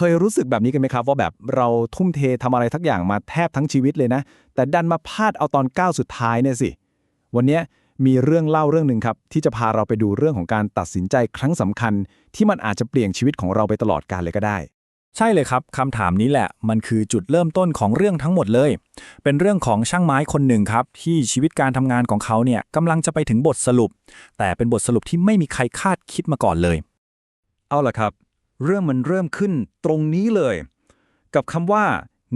เคยรู้สึกแบบนี้กันไหมครับ ว่าแบบเราทุ่มเททำอะไรทักอย่างมาแทบทั้งชีวิตเลยนะ แต่ดันมาพลาดเอาตอนก้าวสุดท้ายเนี่ยสิ วันเนี้ยมีเรื่องเล่าเรื่องหนึ่งครับ ที่จะพาเราไปดูเรื่องของการตัดสินใจครั้งสำคัญ ที่มันอาจจะเปลี่ยนชีวิตของเราไปตลอดกาลเลยก็ได้ ใช่เลยครับคำถามนี้แหละ มันคือจุดเริ่มต้นของเรื่องทั้งหมดเลย เป็นเรื่องของช่างไม้คนหนึ่งครับ ที่ชีวิตการทำงานของเขาเนี่ยกำลังจะไปถึงบทสรุป แต่เป็นบทสรุปที่ไม่มีใครคาดคิดมาก่อนเลย เอาล่ะครับ เรื่องมันเริ่มขึ้นตรงนี้เลย กับคำว่า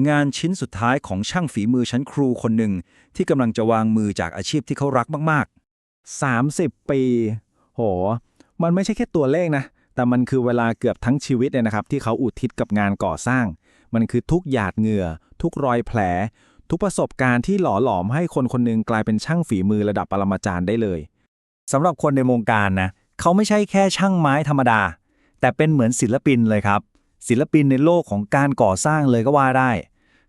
งานชิ้นสุดท้ายของช่างฝีมือชั้นครูคนหนึ่งที่กำลังจะวางมือจากอาชีพที่เขารักมากๆ 30 ปี โห มันไม่ใช่แค่ตัวเลขนะ แต่มันคือเวลาเกือบทั้งชีวิตเนี่ยนะครับ ที่เขาอุทิศกับงานก่อสร้าง มันคือทุกหยาดเหงื่อ ทุกรอยแผล ทุกประสบการณ์ที่หล่อหลอมให้คนคนหนึงกลายเป็นช่างฝีมือระดับปรมาจารย์ได้เลยสำหรับคนในวงการนะ เขาไม่ใช่แค่ช่างไม้ธรรมดา แต่เป็นเหมือนศิลปินเลยครับ ศิลปินในโลกของการก่อสร้างเลยก็ว่าได้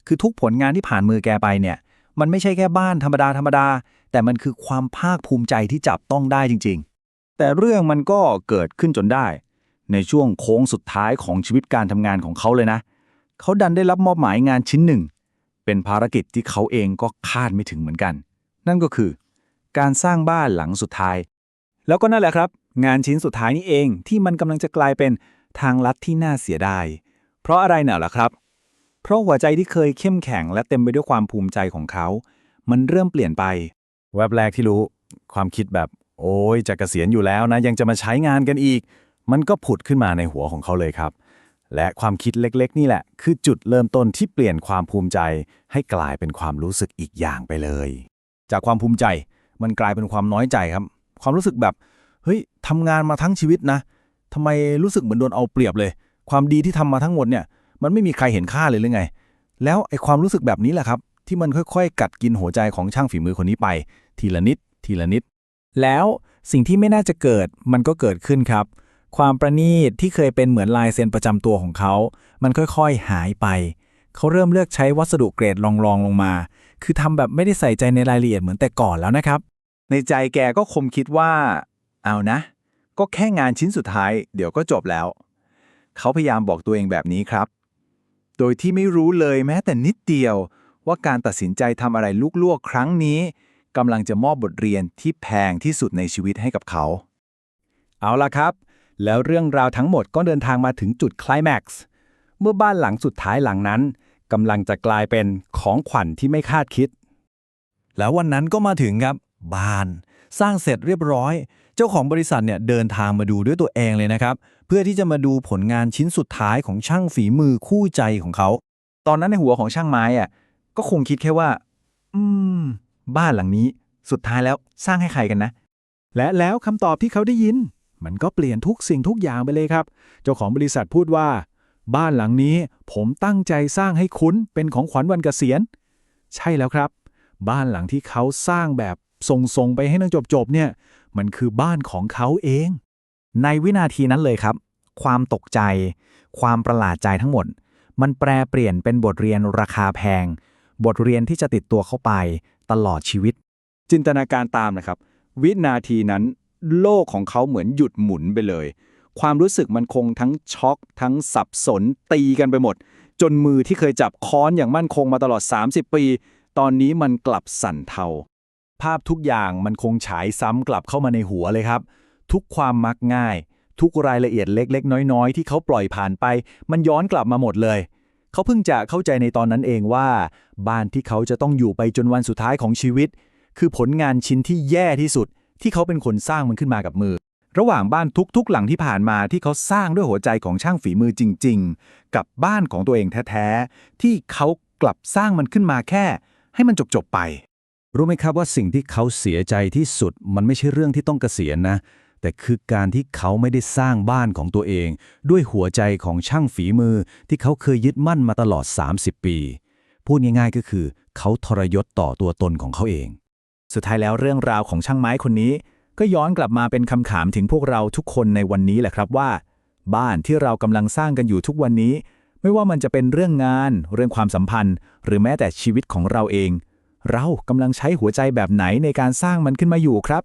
คือทุกผลงานที่ผ่านมือแกไปเนี่ย มันไม่ใช่แค่บ้านธรรมดาธรรมดา แต่มันคือความภาคภูมิใจที่จับต้องได้จริง ๆ แต่เรื่องมันก็เกิดขึ้นจนได้ ในช่วงโค้งสุดท้ายของชีวิตการทำงานของเขาเลยนะ เขาดันได้รับมอบหมายงานชิ้นหนึ่ง เป็นภารกิจที่เขาเองก็คาดไม่ถึงเหมือนกัน นั่นก็คือ การสร้างบ้านหลังสุดท้าย แล้วก็นั่นแหละครับ งานชิ้นสุดท้ายนี้เองที่มันกำลังจะกลายเป็นทางลัดที่น่าเสียดาย เพราะอะไรเน่ะล่ะครับ เพราะหัวใจที่เคยเข้มแข็งและเต็มไปด้วยความภูมิใจของเขา มันเริ่มเปลี่ยนไป แวบแรกที่รู้ ความคิดแบบ โอ้ยจะเกษียณอยู่แล้วนะ ยังจะมาใช้งานกันอีก มันก็ผุดขึ้นมาในหัวของเขาเลยครับ และความคิดเล็กๆ นี่แหละ คือจุดเริ่มต้นที่เปลี่ยนความภูมิใจ ให้กลายเป็นความรู้สึกอีกอย่างไปเลย จากความภูมิใจมันกลายเป็นความน้อยใจครับ ความรู้สึกแบบเฮ้ยทำงานมาทั้งชีวิตนะทำไมรู้สึกเหมือนโดนเอาเปรียบเลย ความดีที่ทำมาทั้งหมดเนี่ย มันไม่มีใครเห็นค่าเลยหรือไง แล้วไอ้ความรู้สึกแบบนี้แหละครับ ที่มันค่อยๆ กัดกินหัวใจของช่างฝีมือคนนี้ไป ทีละนิด ทีละนิด แล้วสิ่งที่ไม่น่าจะเกิดมันก็เกิดขึ้นครับ ความประณีตที่เคยเป็นเหมือนลายเซ็นประจำตัวของเขา มันค่อยๆหายไป เขาเริ่มเลือกใช้วัสดุเกรดรองๆลงมา คือทำแบบไม่ได้ใส่ใจในรายละเอียดเหมือนแต่ก่อนแล้วนะครับ ในใจแกก็คมคิดว่า เอานะ ก็แค่งานชิ้นสุดท้าย เดี๋ยวก็จบแล้ว เขาพยายามบอกตัวเองแบบนี้ครับ โดยที่ไม่รู้เลยแม้แต่นิดเดียว ว่าการตัดสินใจทำอะไรลุกลวกครั้งนี้กำลังจะมอบบทเรียนที่แพงที่สุดในชีวิตให้กับเขา เอาล่ะครับ แล้วเรื่องราวทั้งหมดก็เดินทางมาถึงจุดคลแม็กซ์เมื่อบ้านหลังสุดท้ายหลังนั้นกำลังจะกลายเป็นของขวัญที่ไม่คาดคิด แล้ววันนั้นก็มาถึงครับ บ้าน สร้างเสร็จเรียบร้อย เจ้าของบริษัทเนี่ยเดินทางมาดูด้วยตัวเองเลยนะครับ เพื่อที่จะมาดูผลงานชิ้นสุดท้ายของช่างฝีมือคู่ใจของเขา ตอนนั้นในหัวของช่างไม้อะก็คงคิดแค่ว่า อืม บ้านหลังนี้สุดท้ายแล้วสร้างให้ใครกันนะ และแล้วคำตอบที่เขาได้ยิน มันก็เปลี่ยนทุกสิ่งทุกอย่างไปเลยครับ เจ้าของบริษัทพูดว่า บ้านหลังนี้ผมตั้งใจสร้างให้คุณเป็นของขวัญวันเกษียณ ใช่แล้วครับ บ้านหลังที่เขาสร้างแบบ ส่งๆไปให้นังจบๆเนี่ย มันคือบ้านของเขาเอง ในวินาทีนั้นเลยครับ ความตกใจ ความประหลาดใจทั้งหมด มันแปรเปลี่ยนเป็นบทเรียนราคาแพง บทเรียนที่จะติดตัวเข้าไปตลอดชีวิต จินตนาการตามนะครับ วินาทีนั้นโลกของเขาเหมือนหยุดหมุนไปเลย ความรู้สึกมันคงทั้งช็อก ทั้งสับสนตีกันไปหมด จนมือที่เคยจับค้อนอย่างมั่นคงมาตลอด 30 ปี ตอนนี้มันกลับสั่นเทา ภาพทุกอย่างมันคงฉายซ้ำกลับเข้ามาในหัวเลยครับ ทุกความมักง่าย ทุกรายละเอียดเล็ก ๆ น้อย ๆ ที่เขาปล่อยผ่านไป มันย้อนกลับมาหมดเลย เขาเพิ่งจะเข้าใจในตอนนั้นเองว่า บ้านที่เขาจะต้องอยู่ไปจนวันสุดท้ายของชีวิต คือผลงานชิ้นที่แย่ที่สุด ที่เขาเป็นคนสร้างมันขึ้นมากับมือ ระหว่างบ้านทุกๆ หลังที่ผ่านมาที่เขาสร้างด้วยหัวใจของช่างฝีมือจริง ๆ กับบ้านของตัวเองแท้ๆที่เขากลับสร้างมันขึ้นมาแค่ ให้มันจบๆไป รู้ไหมครับว่าสิ่งที่เขาเสียใจที่สุด มันไม่ใช่เรื่องที่ต้องเกษียณนะ แต่คือการที่เขาไม่ได้สร้างบ้านของตัวเอง ด้วยหัวใจของช่างฝีมือที่เขาเคยยึดมั่นมาตลอด 30 ปี พูดง่ายๆก็คือ เขาทรยศต่อตัวตนของเขาเอง สุดท้ายแล้วเรื่องราวของช่างไม้คนนี้ ก็ย้อนกลับมาเป็นคำถามถึงพวกเราทุกคนในวันนี้แหละครับว่า บ้านที่เรากำลังสร้างกันอยู่ทุกวันนี้ ไม่ว่ามันจะเป็นเรื่องงาน เรื่องความสัมพันธ์ หรือแม้แต่ชีวิตของเราเอง เรากำลังใช้หัวใจแบบไหนในการสร้างมันขึ้นมาอยู่ครับ